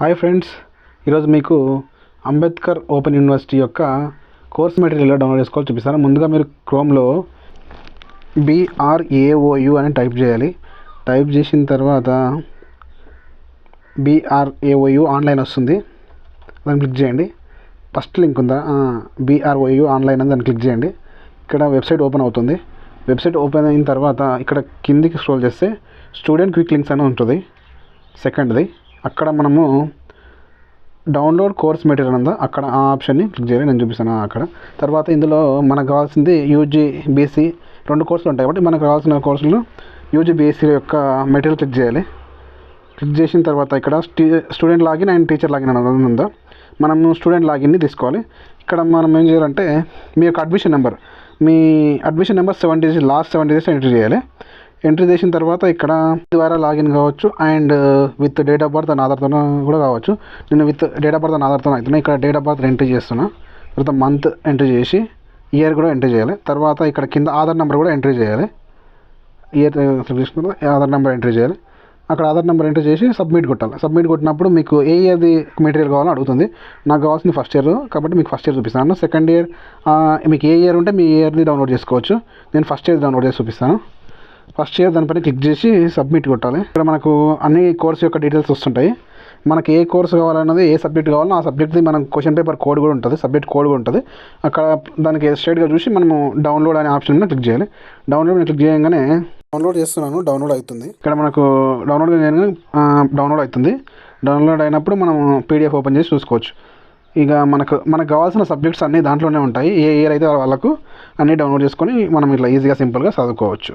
Hi friends ఈరోజు మీకు Ambedkar open university యొక్క కోర్స్ మెటీరియల్ ఎలా డౌన్లోడ్ చేసుకోవాలో చూపిస్తాను. ముందుగా మీరు క్రోమ్లో బీఆర్ఏఓయు అని టైప్ చేయాలి. టైప్ చేసిన తర్వాత బీఆర్ఏఓయు ఆన్లైన్ వస్తుంది. దాన్ని క్లిక్ చేయండి. ఫస్ట్ లింక్ ఉందా? బీఆర్ఓయు ఆన్లైన్ అని దాన్ని క్లిక్ చేయండి. ఇక్కడ వెబ్సైట్ ఓపెన్ అవుతుంది. వెబ్సైట్ ఓపెన్ అయిన తర్వాత ఇక్కడ కిందికి స్క్రోల్ చేస్తే స్టూడెంట్ క్విక్ లింక్స్ అని ఉంటుంది. సెకండ్ది. అక్కడ మనము డౌన్లోడ్ కోర్స్ మెటీరియల్ ఉందా అక్కడ ఆ ఆప్షన్ని క్లిక్ చేయాలి. నేను చూపిస్తాను అక్కడ. తర్వాత ఇందులో మనకు కావాల్సింది యూజీ బీసీ రెండు కోర్సులు ఉంటాయి కాబట్టి మనకు కావాల్సిన కోర్సులు యూజీ బీఎస్సీ యొక్క మెటీరియల్ క్లిక్ చేయాలి. క్లిక్ చేసిన తర్వాత ఇక్కడ student login and teacher login అనేది ఉందా మనము స్టూడెంట్ లాగిన్ని తీసుకోవాలి. ఇక్కడ మనం ఏం చేయాలంటే మీ యొక్క అడ్మిషన్ నెంబర్ మీ admission number seven days last seven days enter చేయాలి. ఎంట్రీ చేసిన తర్వాత ఇక్కడ ద్వారా లాగిన్ కావచ్చు and with date of birth and ఆధార్తో కూడా కావచ్చు. నేను with date of birth and ఆధార్తో అవుతున్నా ఇక్కడ డేట్ ఆఫ్ బర్త్ ఎంట్రీ చేస్తున్నా. తర్వాత మంత్ ఎంట్రీ చేసి ఇయర్ కూడా ఎంట్రీ చేయాలి. తర్వాత ఇక్కడ కింద ఆధార్ నెంబర్ కూడా ఎంట్రీ చేయాలి. ఇయర్ తీసుకున్న ఆధార్ నెంబర్ ఎంట్రీ చేయాలి. అక్కడ ఆధార్ నెంబర్ ఎంటర్ చేసి సబ్మిట్ కొట్టాలి. సబ్మిట్ కొట్టినప్పుడు మీకు ఏ ఇయర్ది మెటీరియల్ కావాలో అడుగుతుంది. నాకు కావాల్సింది ఫస్ట్ ఇయర్ కాబట్టి మీకు ఫస్ట్ ఇయర్ చూపిస్తాను. సెకండ్ ఇయర్ uh, మీకు ఏ ఇయర్ ఉంటే మీ ఇయర్ది డౌన్లోడ్ చేసుకోవచ్చు. నేను ఫస్ట్ ఇయర్ డౌన్లోడ్ చేసి చూపిస్తాను. ఫస్ట్ ఇయర్ దానిపైన క్లిక్ చేసి సబ్మిట్ కొట్టాలి. ఇక్కడ మనకు అన్ని కోర్స్ యొక్క డీటెయిల్స్ వస్తుంటాయి. మనకి ఏ కోర్స్ కావాలన్నది ఏ సబ్జెక్ట్ కావాలో ఆ సబ్జెక్ట్ది మనం క్వశ్చన్ పేపర్ కోడ్ కూడా ఉంటుంది. సబ్జెక్ట్ కోడ్ కూడా ఉంటుంది. అక్కడ దానికి స్ట్రేట్గా చూసి మనము డౌన్లోడ్ అనే ఆప్షన్ మీద క్లిక్ చేయాలి. డౌన్లోడ్ క్లిక్ చేయగానే డౌన్లోడ్ చేస్తున్నాను. డౌన్లోడ్ అవుతుంది. ఇక్కడ మనకు డౌన్లోడ్ చేయగానే డౌన్లోడ్ అవుతుంది. డౌన్లోడ్ అయినప్పుడు మనం పీడిఎఫ్ ఓపెన్ చేసి చూసుకోవచ్చు. ఇక మనకు మనకు కావాల్సిన సబ్జెక్ట్స్ అన్నీ దాంట్లోనే ఉంటాయి. ఏ ఇయర్ అయితే వాళ్ళకు అన్నీ డౌన్లోడ్ చేసుకొని మనం ఇట్లా ఈజీగా సింపుల్గా చదువుకోవచ్చు.